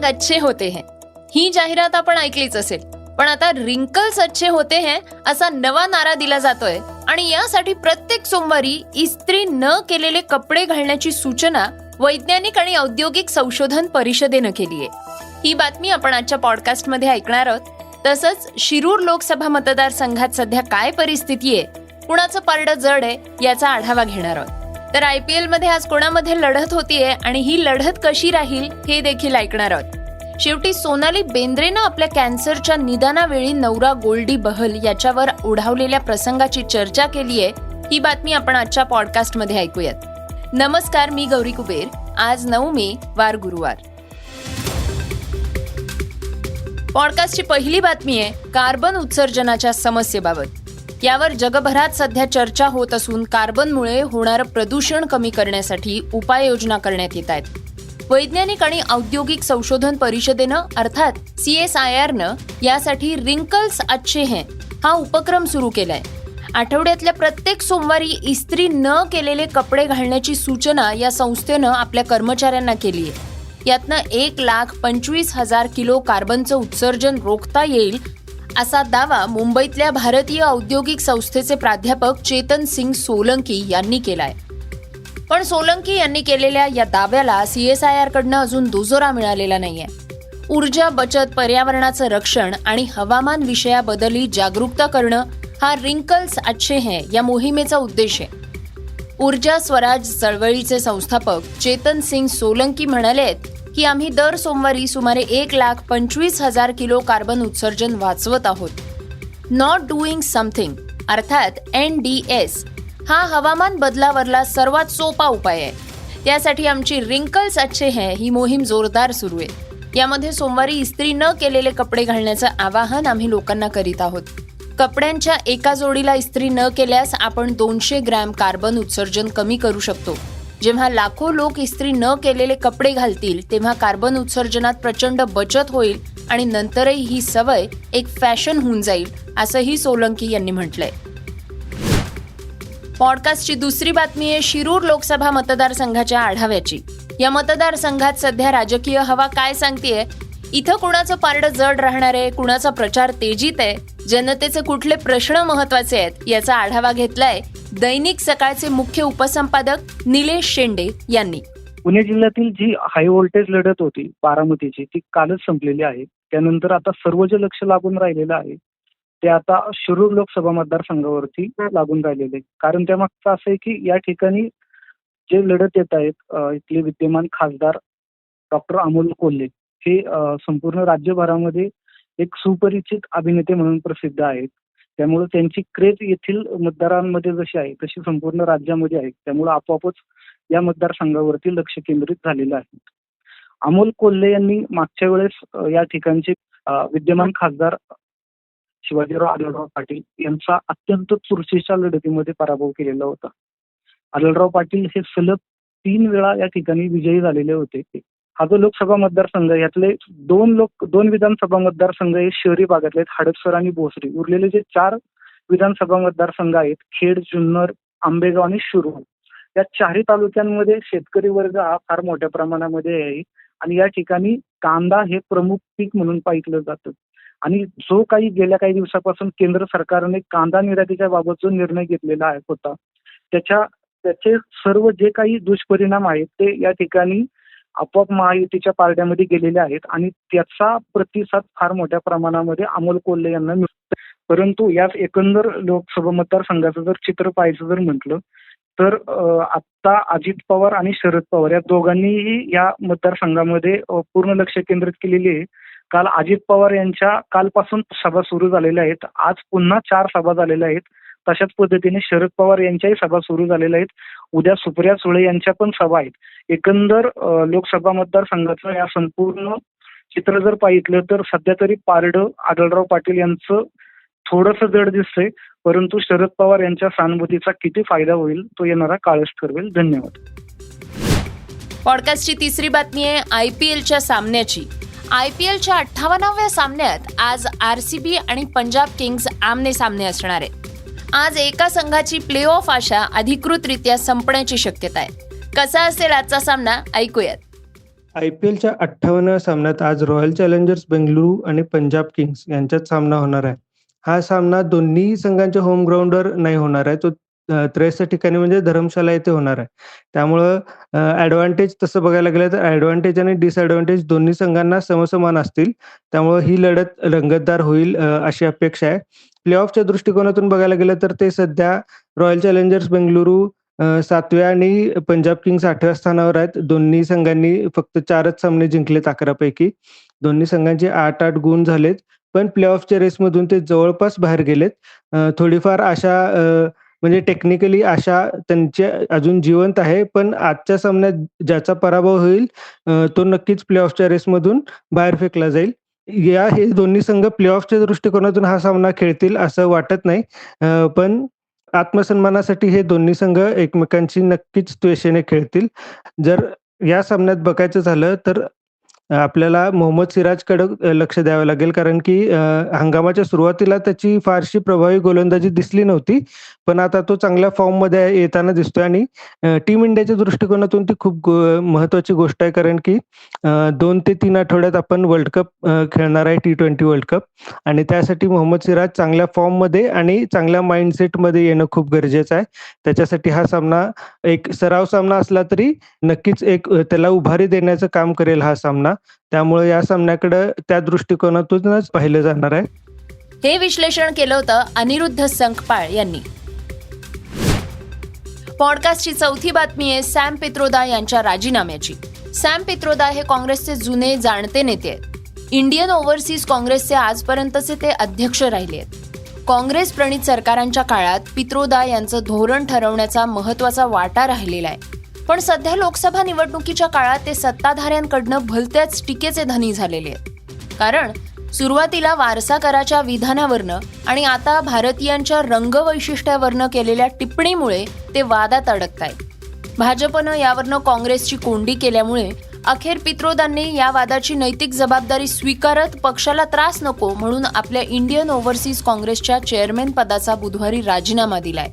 दाग अच्छे होते हैं। ही जाहिरात आपण ऐकलीच असेल. पण आता रिंकल्स अच्छे होते हैं असा नवा नारा दिला जातोय. आणि यासाठी प्रत्येक सोमवारी इस्त्री न केलेले कपडे घालण्याची सूचना वैज्ञानिक आणि औद्योगिक संशोधन परिषदेनं केली आहे. ही बातमी आपण आजच्या पॉडकास्टमध्ये ऐकणार आहोत. तसंच शिरूर लोकसभा मतदारसंघात सध्या काय परिस्थिती आहे कुणाचं पारडं जड आहे याचा आढावा घेणार आहोत. तर आय पी एलमध्ये आज कोणामध्ये लढत होतीये आणि ही लढत कशी राहील हे देखील ऐकणार आहोत. शेवटी सोनाली बेंद्रेनं आपल्या कॅन्सरच्या निदानावेळी नवरा गोल्डी बहल याच्यावर ओढावलेल्या प्रसंगाची चर्चा केली आहे ही बातमी आपण आजच्या पॉडकास्टमध्ये ऐकूयात. नमस्कार मी गौरी कुबेर. आज नऊ मे वार गुरुवार. पॉडकास्टची पहिली बातमी आहे कार्बन उत्सर्जनाच्या समस्येबाबत. यावर जगभरात सध्या चर्चा होत असून कार्बनमुळे होणारं प्रदूषण कमी करण्यासाठी उपाययोजना करण्यात येत आहेत. वैज्ञानिक आणि औद्योगिक संशोधन परिषदेनं अर्थात सी एस आय आरनं यासाठी रिंकल्स अच्छे हैं हा उपक्रम सुरू केलाय. आठवड्यातल्या प्रत्येक सोमवारी इस्त्री न केलेले कपडे घालण्याची सूचना या संस्थेनं आपल्या कर्मचाऱ्यांना केली आहे. यातनं एक लाख पंचवीस हजार किलो कार्बनचं उत्सर्जन रोखता येईल असा दावा मुंबईतल्या भारतीय औद्योगिक संस्थेचे प्राध्यापक चेतन सिंग सोलंकी यांनी केलाय. पण सोलंकी यांनी केलेल्या या दाव्याला सीएसआयआर कडनं अजून दुजोरा मिळालेला नाहीये. ऊर्जा बचत पर्यावरणाचं रक्षण आणि हवामान विषयाबद्दलही जागरूकता करणं हा रिंकल्स अच्छे है या मोहिमेचा उद्देश आहे. ऊर्जा स्वराज चळवळीचे संस्थापक चेतन सिंग सोलंकी म्हणाले की आम्ही दर सोमवारी सुमारे एक लाख पंचवीस हजार किलो कार्बन उत्सर्जन वाचवत आहोत. नॉट डुईंग समथिंग अर्थात एन डी एस हा हवामान बदलावरला सर्वात सोपा उपाय आहे. त्यासाठी आमची रिंकल्स अच्छे है ही मोहीम जोरदार सुरू आहे. यामध्ये सोमवारी इस्त्री न केलेले कपडे घालण्याचं आवाहन आम्ही लोकांना करीत आहोत. कपड्यांच्या एका जोडीला इस्त्री न केल्यास आपण दोनशे ग्रॅम कार्बन उत्सर्जन कमी करू शकतो. जेव्हा लाखो लोक इस्त्री न केलेले कपडे घालतील तेव्हा कार्बन उत्सर्जनात प्रचंड बचत होईल आणि नंतरही ही सवय एक फॅशन होऊन जाईल असंही सोलंकी यांनी म्हटलंय. पॉडकास्टची दुसरी बातमी आहे शिरूर लोकसभा मतदारसंघाच्या आढाव्याची. या मतदारसंघात सध्या राजकीय हवा काय सांगतेय? इथं कुणाचं पारडं जड राहणार आहे? कुणाचा प्रचार तेजीत आहे? जनतेचे कुठले प्रश्न महत्त्वाचे आहेत? याचा आढावा घेतलाय दैनिक सकाळचे मुख्य उपसंपादक निलेश शेंडे यांनी. पुणे जिल्ह्यातील जी हाय व्होल्टेज लढत होती बारामतीची ती कालच संपलेली आहे. त्यानंतर आता सर्व जे लक्ष लागून राहिलेलं आहे ते आता शिरूर लोकसभा मतदारसंघावरती लागून राहिलेले आहे. कारण त्यामागचं असं आहे की या ठिकाणी जे लढत येत आहेत इथले विद्यमान खासदार डॉक्टर अमोल कोल्हे हे संपूर्ण राज्यभरामध्ये एक सुपरिचित अभिनेते म्हणून प्रसिद्ध आहेत. त्यामुळे त्यांची क्रेज येथील मतदारांमध्ये जशी आहे तशी संपूर्ण राज्यामध्ये आहे. त्यामुळे आपोआपच या मतदारसंघावरती लक्ष केंद्रित झालेलं आहे. अमोल कोल्हे यांनी मागच्या वेळेस या ठिकाणचे विद्यमान खासदार शिवाजीराव आढळराव पाटील यांचा अत्यंत चुरशीच्या लढतीमध्ये पराभव केलेला होता. आढळराव पाटील हे सलग तीन वेळा या ठिकाणी विजयी झालेले होते. हा जो लोकसभा मतदारसंघ आहे, यातले दोन लोक दोन विधानसभा मतदारसंघ हे शहरी भागातले आहेत हडपसर आणि भोसरी. उरलेले जे चार विधानसभा मतदारसंघ आहेत खेड जुन्नर आंबेगाव आणि शिरूर या चारही तालुक्यांमध्ये शेतकरी वर्ग हा फार मोठ्या प्रमाणामध्ये आहे आणि या ठिकाणी कांदा हे प्रमुख पीक म्हणून पाहिलं जातं. आणि जो काही गेल्या काही दिवसापासून केंद्र सरकारने कांदा निर्यातीच्या बाबत जो निर्णय घेतलेला आहे होता त्याच्या त्याचे सर्व जे काही दुष्परिणाम आहेत ते या ठिकाणी आपोआप महायुतीच्या पारड्यामध्ये गेलेले आहेत आणि त्याचा प्रतिसाद फार मोठ्या प्रमाणामध्ये अमोल कोल्हे यांना मिळतो. परंतु यात एकंदर लोकसभा मतदारसंघाचं जर चित्र पाहायचं जर म्हटलं तर आता आत्ता अजित पवार आणि शरद पवार या दोघांनीही या मतदारसंघामध्ये पूर्ण लक्ष केंद्रित केलेली आहे. काल अजित पवार यांच्या कालपासून सभा सुरू झालेल्या आहेत. आज पुन्हा चार सभा झालेल्या आहेत. तशाच पद्धतीने शरद पवार यांच्याही सभा सुरू झालेल्या आहेत. उद्या सुप्रिया सुळे यांच्या पण सभा आहेत. एकंदर लोकसभा मतदारसंघाचं या संपूर्ण चित्र जर पाहितलं तर सध्या तरी पारडं आढळराव पाटील यांचं थोडंसं जड दिसतंय. परंतु शरद पवार यांच्या सहानुभूतीचा किती फायदा होईल तो येणारा काळच ठरवेल. धन्यवाद. पॉडकास्टची तिसरी बातमी आहे आय पी एलच्या सामन्याची. आय पी एलच्या अठ्ठावन्नाव्या सामन्यात आज आर सी बी आणि पंजाब किंग्ज आमने सामने असणार आहेत. आज एका संघाची प्ले ऑफ आशा अधिकृतरित्या संपण्याची शक्यता आहे. कसा असेल आजचा सामना? ऐकूयात. आय पी एलच्या सामन्यात आज रॉयल चॅलेंजर्स बेंगलुरू आणि पंजाब किंग्स यांच्यात सामना होणार आहे. हा सामना दोन्ही संघांच्या होम ग्राउंडवर नाही होणार आहे. तो अ, त्रेसष्ट ठिकाणी म्हणजे धर्मशाला येथे होणार आहे. त्यामुळं ऍडव्हान्टेज तसं बघायला गेलं तर ऍडव्हान्टेज आणि डिसएडव्हान्टेज दोन्ही संघांना समसमान असतील. त्यामुळं ही लढत रंगतदार होईल अशी अपेक्षा आहे. प्ले ऑफच्या दृष्टिकोनातून बघायला गेलं तर ते सध्या रॉयल चॅलेंजर्स बेंगलुरू सातव्या आणि पंजाब किंग्स आठव्या स्थानावर आहेत. दोन्ही संघांनी फक्त चारच सामने जिंकलेत अकरापैकी. दोन्ही संघांचे आठ आठ गुण झालेत. पण प्ले ऑफच्या रेसमधून ते जवळपास बाहेर गेलेत. थोडीफार अशा म्हणजे टेक्निकली आशा त्यांची अजून जिवंत आहे. पण आजच्या सामन्यात ज्याचा पराभव होईल तो नक्कीच प्ले ऑफच्या रेसमधून बाहेर फेकला जाईल. या हे दोन्ही संघ प्ले ऑफच्या दृष्टिकोनातून हा सामना खेळतील असं वाटत नाही. पण आत्मसन्मानासाठी हे दोन्ही संघ एकमेकांशी नक्कीच त्वेषेने खेळतील. जर या सामन्यात बघायचं झालं तर आपल्याला मोहम्मद सिराजकडे लक्ष द्यावं लागेल. कारण की हंगामाच्या सुरुवातीला त्याची फारशी प्रभावी गोलंदाजी दिसली नव्हती. पण आता तो चांगल्या फॉर्ममध्ये येताना दिसतोय आणि टीम इंडियाच्या दृष्टिकोनातून ती खूप गो महत्त्वाची गोष्ट आहे. कारण की दोन ते तीन आठवड्यात आपण वर्ल्ड कप खेळणार आहे टी ट्वेंटी वर्ल्ड कप. आणि त्यासाठी मोहम्मद सिराज चांगल्या फॉर्ममध्ये आणि चांगल्या माइंडसेटमध्ये येणं खूप गरजेचं आहे. त्याच्यासाठी हा सामना एक सराव सामना असला तरी नक्कीच एक त्याला उभारी देण्याचं काम करेल हा सामना. त्यामुळे या सामन्याकडे त्या दृष्टिकोनातूनच पाहिलं जाणार आहे. हे विश्लेषण केलं होतं अनिरुद्ध संकपाळ यांनी. पॉडकास्टची चौथी बातमी आहे सॅम पित्रोदा यांच्या राजीनाम्याची. सॅम पित्रोदा हे काँग्रेसचे जुने जाणते नेते आहेत. इंडियन ओव्हरसीज काँग्रेसचे आजपर्यंतचे ते अध्यक्ष राहिले आहेत. काँग्रेस प्रणित सरकारांच्या काळात पित्रोदा यांचं धोरण ठरवण्याचा महत्त्वाचा वाटा राहिलेला आहे. पण सध्या लोकसभा निवडणुकीच्या काळात ते सत्ताधाऱ्यांकडनं भलत्याच टीकेचे धनी झालेले आहेत. कारण सुरुवातीला वारसा कराच्या विधानावरनं आणि आता भारतीयांच्या रंगवैशिष्ट्यावरनं केलेल्या टिप्पणीमुळे ते वादात अडकतायत. भाजपनं यावरनं काँग्रेसची कोंडी केल्यामुळे अखेर पित्रोदांनी या वादाची नैतिक जबाबदारी स्वीकारत पक्षाला त्रास नको म्हणून आपल्या इंडियन ओव्हरसीज काँग्रेसच्या चेअरमॅन पदाचा बुधवारी राजीनामा दिलाय.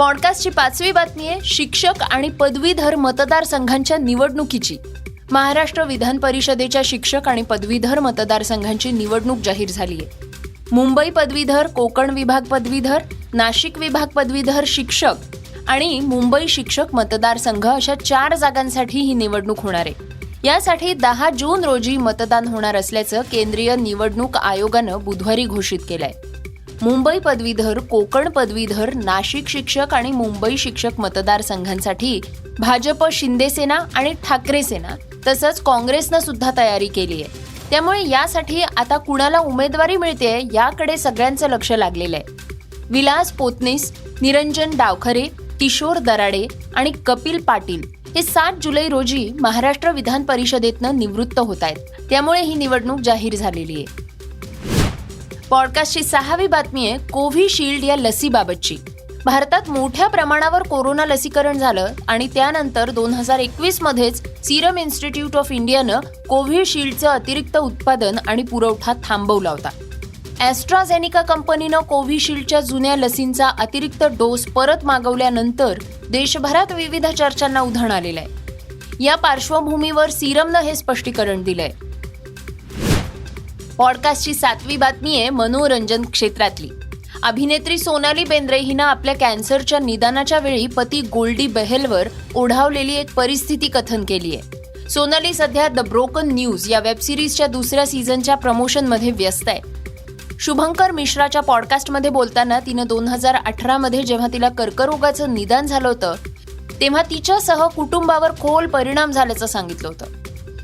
पॉडकास्टची पाचवी बातमी आहे शिक्षक आणि पदवीधर मतदारसंघांच्या निवडणुकीची. महाराष्ट्र विधान परिषदेच्या शिक्षक आणि पदवीधर मतदारसंघांची निवडणूक जाहीर झाली आहे. मुंबई पदवीधर कोकण विभाग पदवीधर नाशिक विभाग पदवीधर शिक्षक आणि मुंबई शिक्षक मतदारसंघ अशा चार जागांसाठी ही निवडणूक होणार आहे. यासाठी दहा जून रोजी मतदान होणार असल्याचं केंद्रीय निवडणूक आयोगानं बुधवारी घोषित केलं आहे मुंबई पदवीधर कोकण पदवीधर नाशिक शिक्षक आणि मुंबई शिक्षक मतदारसंघांसाठी भाजप शिंदेसेना आणि ठाकरे सेना तसंच काँग्रेसनं सुद्धा तयारी केली आहे. त्यामुळे यासाठी आता कुणाला उमेदवारी मिळते याकडे सगळ्यांचं लक्ष लागलेलं आहे. विलास पोतनीस निरंजन डावखरे किशोर दराडे आणि कपिल पाटील हे सात जुलै रोजी महाराष्ट्र विधान परिषदेतनं निवृत्त होत आहेत. त्यामुळे ही निवडणूक जाहीर झालेली आहे. पॉडकास्टची सहावी बातमी आहे कोव्हिशिल्ड या लसीबाबतची. भारतात मोठ्या प्रमाणावर कोरोना लसीकरण झालं आणि त्यानंतर दोन हजार एकवीस मध्येच सिरम इन्स्टिट्यूट ऑफ इंडियानं कोव्हिशिल्डचं अतिरिक्त उत्पादन आणि पुरवठा थांबवला होता. ॲस्ट्राझेनिका कंपनीनं कोव्हिशिल्डच्या जुन्या लसींचा अतिरिक्त डोस परत मागवल्यानंतर देशभरात विविध चर्चांना उधाण आलेलं आहे. या पार्श्वभूमीवर सिरमनं हे स्पष्टीकरण दिलंय. पॉडकास्टची सातवी बातमी आहे मनोरंजन क्षेत्रातली. अभिनेत्री सोनाली बेंद्रे हिनं आपल्या कॅन्सरच्या निदानाच्या वेळी पती गोल्डी बहेलवर ओढावलेली एक परिस्थिती कथन केली आहे. सोनाली सध्या द ब्रोकन न्यूज या वेबसिरीजच्या दुसऱ्या सीझनच्या प्रमोशनमध्ये व्यस्त आहे. शुभंकर मिश्राच्या पॉडकास्टमध्ये बोलताना तिनं दोन हजार अठरामध्ये जेव्हा तिला कर्करोगाचं निदान झालं होतं तेव्हा तिच्यासह कुटुंबावर खोल परिणाम झाल्याचं सांगितलं होतं.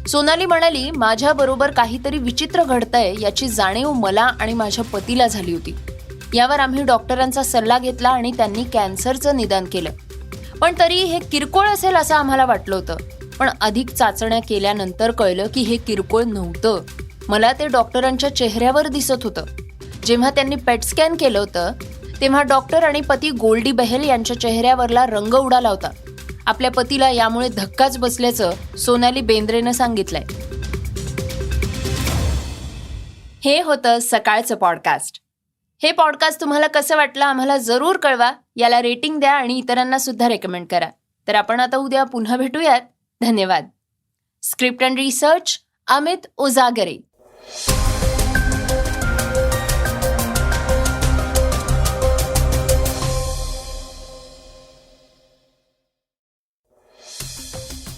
सोनाली म्हणाली माझ्या बरोबर काहीतरी विचित्र घडतंय याची जाणीव मला आणि माझ्या पतीला झाली होती. यावर आम्ही डॉक्टरांचा सल्ला घेतला आणि त्यांनी कॅन्सरचं निदान केलं. पण तरी हे किरकोळ असेल असं आम्हाला वाटलं होतं. पण अधिक चाचण्या केल्यानंतर कळलं की हे किरकोळ नव्हतं. मला ते डॉक्टरांच्या चेहऱ्यावर दिसत होतं. जेव्हा त्यांनी पेट स्कॅन केलं होतं तेव्हा डॉक्टर आणि पती गोल्डी बहेल यांच्या चेहऱ्यावरला रंग उडाला होता. आपल्या पतीला यामुळे धक्काच बसल्याचं सोनाली बेंद्रेनं सांगितलंय. हे होतं सकाळचं पॉडकास्ट हे पॉडकास्ट तुम्हाला कसं वाटलं आम्हाला जरूर कळवा याला रेटिंग द्या आणि इतरांना सुद्धा रेकमेंड करा. तर आपण आता उद्या पुन्हा भेटूयात. धन्यवाद. Script and research Amit Ujagare.